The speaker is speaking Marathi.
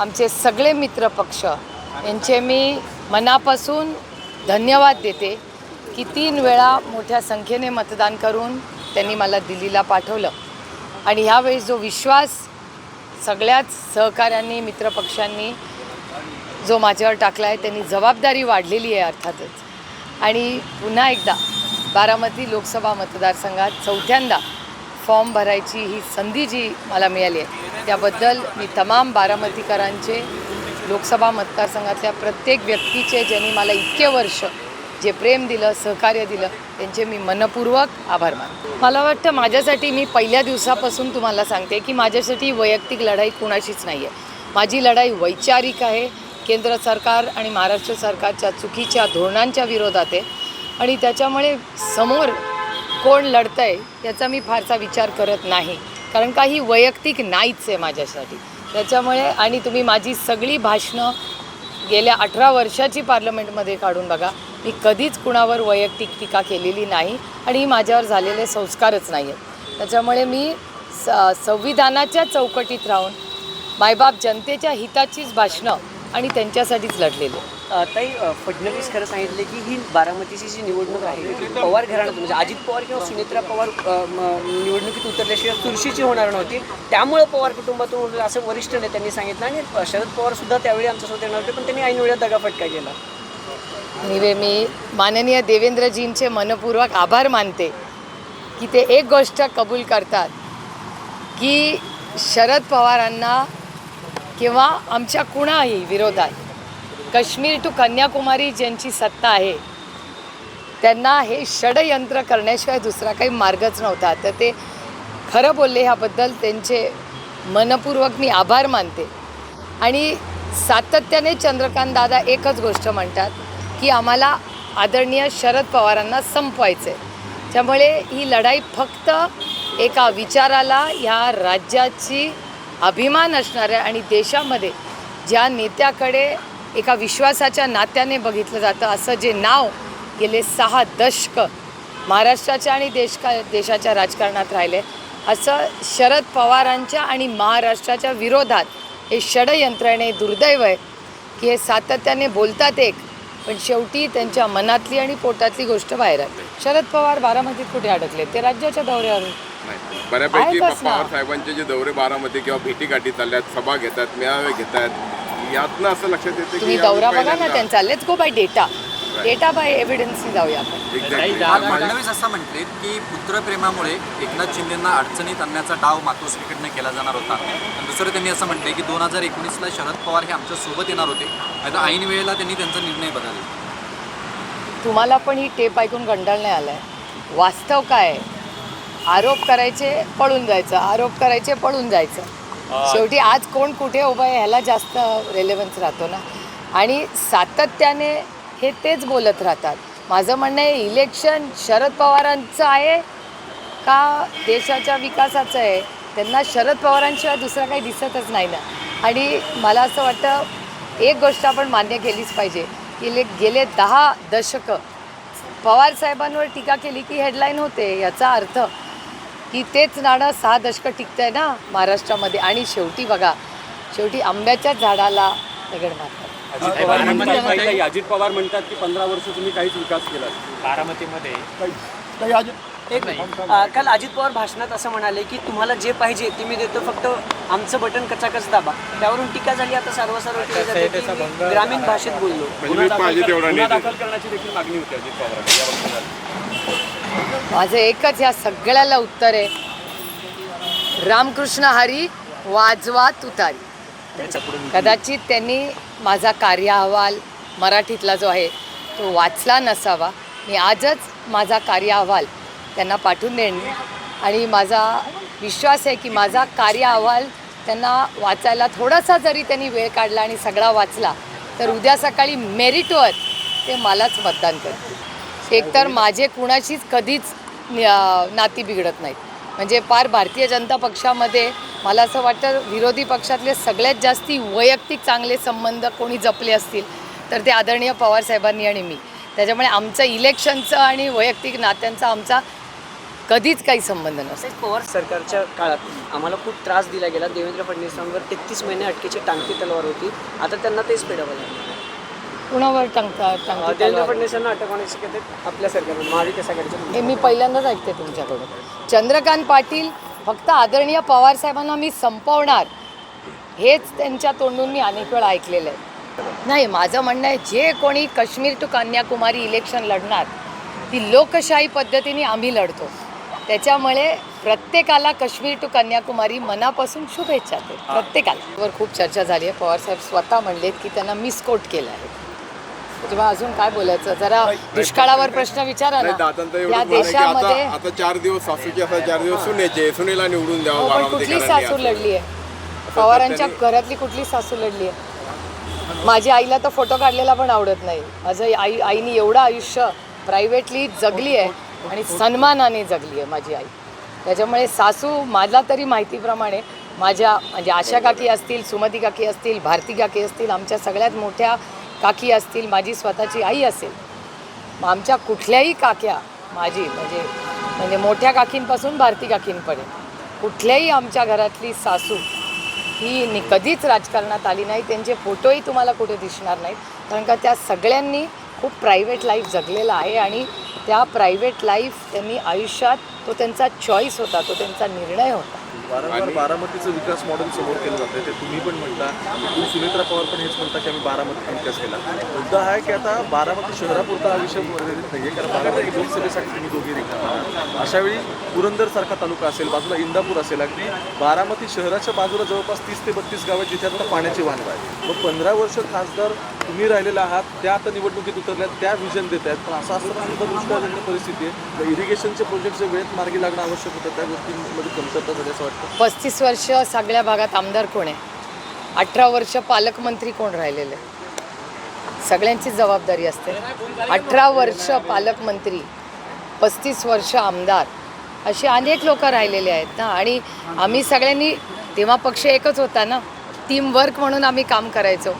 आमचे सगळे मित्र पक्ष यांचे मी मनापासून धन्यवाद देते की तीन वेळा मोठ्या संख्येने मतदान करून त्यांनी मला दिल्लीला पाठवलं. आणि ह्यावेळी जो विश्वास सगळ्याच सहकाऱ्यांनी मित्रपक्षांनी जो माझ्यावर टाकला आहे त्यांनी जबाबदारी वाढलेली आहे अर्थातच. आणि पुन्हा एकदा बारामती लोकसभा मतदारसंघात चौथ्यांदा फॉर्म भरायची ही संधी जी मला मिळाली आहे त्याबद्दल मी तमाम बारामतीकरांचे लोकसभा मतदारसंघातल्या प्रत्येक व्यक्तीचे ज्यांनी मला इतके वर्ष जे प्रेम दिलं सहकार्य दिलं त्यांचे मी मनपूर्वक आभार मान मला वाटतं माझ्यासाठी मी पहिल्या दिवसापासून तुम्हाला सांगते की माझ्यासाठी वैयक्तिक लढाई कुणाशीच नाही आहे माझी लढाई वैचारिक आहे. केंद्र सरकार आणि महाराष्ट्र सरकारच्या चुकीच्या धोरणांच्या विरोधात आहे. आणि त्याच्यामुळे समोर कोण लढतं आहे याचा मी फारसा विचार करत नाही. कारण का ही वैयक्तिक नाहीच आहे माझ्यासाठी. त्याच्यामुळे आणि तुम्ही माझी सगळी भाषणं गेल्या अठरा वर्षाची पार्लमेंटमध्ये काढून बघा. मी कधीच कुणावर वैयक्तिक टीका केलेली नाही आणि ही माझ्यावर झालेले संस्कारच नाही आहेत त्याच्यामुळे मी स संविधानाच्या चौकटीत राहून मायबाप जनतेच्या हिताचीच भाषणं आणि त्यांच्यासाठीच लढलेले. ताई फडणवीस खरं सांगितले की ही बारामतीची जी निवडणूक आहे पवार घराण्यात म्हणजे अजित पवार किंवा सुनेत्रा पवार निवडणुकीत उतरल्याशिवाय चुरशीची होणार नव्हती. त्यामुळे पवार कुटुंबातून असं वरिष्ठ नेत्यांनी सांगितलं आणि शरद पवार सुद्धा त्यावेळी आमच्यासोबत येणार होते पण त्यांनी ऐन वेळात दगाफटका केला. निवे मी माननीय देवेंद्रजींचे मनपूर्वक आभार मानते की ते एक गोष्ट कबूल करतात की शरद पवारांना किंवा आमच्या कुणाही विरोधात काश्मीर टू कन्याकुमारी ज्यांची सत्ता आहे त्यांना हे षडयंत्र करण्याशिवाय दुसरा काही मार्गच नव्हता. तर ते खरं बोलले ह्याबद्दल त्यांचे मनपूर्वक मी आभार मानते. आणि सातत्याने चंद्रकांत दादा एकच गोष्ट म्हणतात की आम्हाला आदरणीय शरद पवारांना संपवायचं आहे त्यामुळे ही लढाई फक्त एका विचाराला ह्या राज्याची अभिमान असणाऱ्या आणि देशामध्ये ज्या नेत्याकडे एका विश्वासाच्या नात्याने बघितलं जातं असं जे नाव गेले सहा दशक महाराष्ट्राच्या आणि देश का देशाच्या राजकारणात राहिले असं शरद पवारांच्या आणि महाराष्ट्राच्या विरोधात हे षडयंत्रणेने दुर्दैव आहे की हे सातत्याने बोलतात एक पण शेवटी त्यांच्या मनातली आणि पोटातली गोष्ट बाहेर आहे शरद पवार बारामतीत कुठे अडकले ते राज्याच्या दौऱ्यावर नाही. बऱ्यापैकी. पवार साहेबांचे जे दौरे बारामती किंवा भेटीगाठी चालल्यात सभा घेतात मेळावे घेतात यातनं असं लक्षात येतं तुम्ही की दौरा बघा ना त्यांचा. Let's go by data data by एव्हिडन्सनी जाऊया फडणवीस असं म्हटले की पुत्रप्रेमामुळे एकनाथ शिंदेंना अडचणीत आणण्याचा डाव मातोश्रीकडनं केला जाणार होता. आणि दुसरं त्यांनी असं म्हटले की दोन हजार एकोणीसला शरद पवार हे आमच्यासोबत येणार होते. आता ऐन वेळेला त्यांनी त्यांचा निर्णय बदलला. तुम्हाला पण ही टेप ऐकून कंटाळ नाही आलाय. वास्तव काय? आरोप करायचे पळून जायचं. आरोप करायचे पळून जायचं. शेवटी आज कोण कुठे उभं आहे ह्याला जास्त रेलेवन्स राहतो ना. आणि सातत्याने हे तेच बोलत राहतात. माझं म्हणणं आहे इलेक्शन शरद पवारांचं आहे का देशाच्या विकासाचं आहे? त्यांना शरद पवारांशिवाय दुसरं काही दिसतच नाही ना. आणि मला असं वाटतं एक गोष्ट आपण मान्य केलीच पाहिजे की ले गेले दहा दशकं पवार साहेबांवर टीका केली की हेडलाईन होते याचा अर्थ की तेच नाणं सहा दशकं टिकतं आहे ना महाराष्ट्रामध्ये. आणि शेवटी बघा शेवटी आंब्याच्या झाडाला दगड मारतात. अजित पवार म्हणतात काही अजित पवार म्हणतात की पंधरा वर्ष तुम्ही काहीच विकास केला बारामतीमध्ये एक काल अजित पवार भाषणात असं म्हणाले की तुम्हाला जे पाहिजे ते मी देतो फक्त आमचं बटन कचाकच दाबा. त्यावरून टीका झाली आता सर्वसार्व टीका झाली की मी ग्रामीण भाषेत बोललो. म्हणजे गुन्हा दाखल करण्याची देखील मागणी होती अजित पवारांनी. वक्तव्यात. माझं एकच या सगळ्याला उत्तर आहे. रामकृष्ण हरी वाजवा तुतारी कदाचित त्यांनी माझा कार्य अहवाल मराठीतला जो आहे तो वाचला नसावा. मी आजच माझा कार्य अहवाल त्यांना पाठवून देईन. आणि माझा विश्वास आहे की माझा कार्य अहवाल त्यांना वाचायला थोडासा जरी त्यांनी वेळ काढला आणि सगळा वाचला तर उद्या सकाळी मेरिटवर ते मलाच मतदान करतील. एकतर माझे कुणाशीच कधीच नाती बिघडत नाहीत. म्हणजे फार भारतीय जनता पक्षामध्ये मला असं वाटतं विरोधी पक्षातले सगळ्यात जास्ती वैयक्तिक चांगले संबंध कोणी जपले असतील तर ते आदरणीय पवार साहेबांनी आणि मी. त्याच्यामुळे आमचं इलेक्शनचं आणि वैयक्तिक नात्यांचा आमचा कधीच काही संबंध नसतो. पवार सरकारच्या काळात आम्हाला खूप त्रास दिला गेला. देवेंद्र फडणवीसांवर तेहतीस महिने अटकेची टांगती तलवार होती. आता त्यांना तेच पेडावं लागलं कुणावर टांगता अं, टांगती देवेंद्र तलवार? फडणवीसांना अटक होण्याची शक्यता आपल्या सरकारनं महाविकास आघाडीच्या हे मी पहिल्यांदाच ऐकते तुमच्याकडून. चंद्रकांत पाटील फक्त आदरणीय पवार साहेबांना मी संपवणार. हेच त्यांच्या तोंडून मी अनेक वेळा ऐकलेलं आहे. नाही माझं म्हणणं आहे जे कोणी काश्मीर टू कन्याकुमारी इलेक्शन लढणार ती लोकशाही पद्धतीने आम्ही लढतो. त्याच्यामुळे प्रत्येकाला काश्मीर टू कन्याकुमारी मनापासून शुभेच्छा ते प्रत्येकाला. वर खूप चर्चा झाली आहे. पवारसाहेब स्वतः म्हणलेत की त्यांना मिसकोट केलं आहे. तेव्हा अजून काय बोलायचं? जरा दुष्काळावर प्रश्न विचारा ना. या देशामध्ये आता चार दिवस सासूचे असतात चार दिवस सुनेचे सुनेला निवडून हो, द्यावं पण कुठली सासू. लढली आहे? पवारांच्या घरातली कुठली सासू लढली आहे? माझ्या आईला तर फोटो काढलेला पण आवडत नाही. माझं आई आईने एवढं आयुष्य प्रायव्हेटली जगली आहे आणि सन्मानाने जगली आहे माझी आई. त्याच्यामुळे सासू मला तरी माहितीप्रमाणे माझ्या म्हणजे आशा काकी असतील सुमती काकी असतील भारती काकी असतील आमच्या सगळ्यात मोठ्या काकी असतील माझी स्वतःची आई असेल मग आमच्या कुठल्याही काक्या माझी म्हणजे म्हणजे मोठ्या काकींपासून भारती काकींपर्यंत कुठल्याही आमच्या घरातली सासू ही नि कधीच राजकारणात आली नाही त्यांचे फोटोही तुम्हाला कुठे दिसणार नाहीत. कारण का त्या सगळ्यांनी खूप प्रायव्हेट लाईफ जगलेला आहे आणि त्या प्रायव्हेट लाईफ त्यांनी आयुष्यात तो त्यांचा चॉईस होता तो त्यांचा निर्णय होता. वारंवार बारामतीचं विकास मॉडेल समोर केलं जातं ते तुम्ही पण म्हणता इकडून सुनेत्रा पवार पण हेच म्हणता की आम्ही बारामतीचा विकास केला. मुद्दा हा आहे की आता बारामती शहरापुरता हा विषय मर्यादित नाही आहे कारण बारामती लोकसभेसाठी तुम्ही दोघे रिकामा आहात. अशा वेळी पुरंदरसारखा तालुका असेल बाजूला इंदापूर असेल अगदी बारामती शहराच्या बाजूला जवळपास तीस ते बत्तीस गाव जिथे आता पाण्याची वाहन आहे मग पंधरा वर्ष खासदार तुम्ही राहिलेले आहात त्या आता निवडणुकीत उतरल्यात त्या विजन देत आहेत. पण असं असताना सुद्धा दुष्काळजन्य परिस्थिती आहे. इरिगेशनचे प्रोजेक्ट जे वेळेत मार्गी लागणं आवश्यक होतं त्या गोष्टींमध्ये कमतरता झाली असं वाटतं. पस्तीस वर्ष सगळ्या भागात आमदार कोण आहे? अठरा वर्ष पालकमंत्री कोण राहिलेले? सगळ्यांची जबाबदारी असते. अठरा वर्ष पालकमंत्री पस्तीस वर्ष आमदार असे अनेक लोक राहिलेले आहेत ना? आणि आम्ही सगळ्यांनी तेव्हा पक्ष एकच होता ना? टीम वर्क म्हणून आम्ही काम करायचो.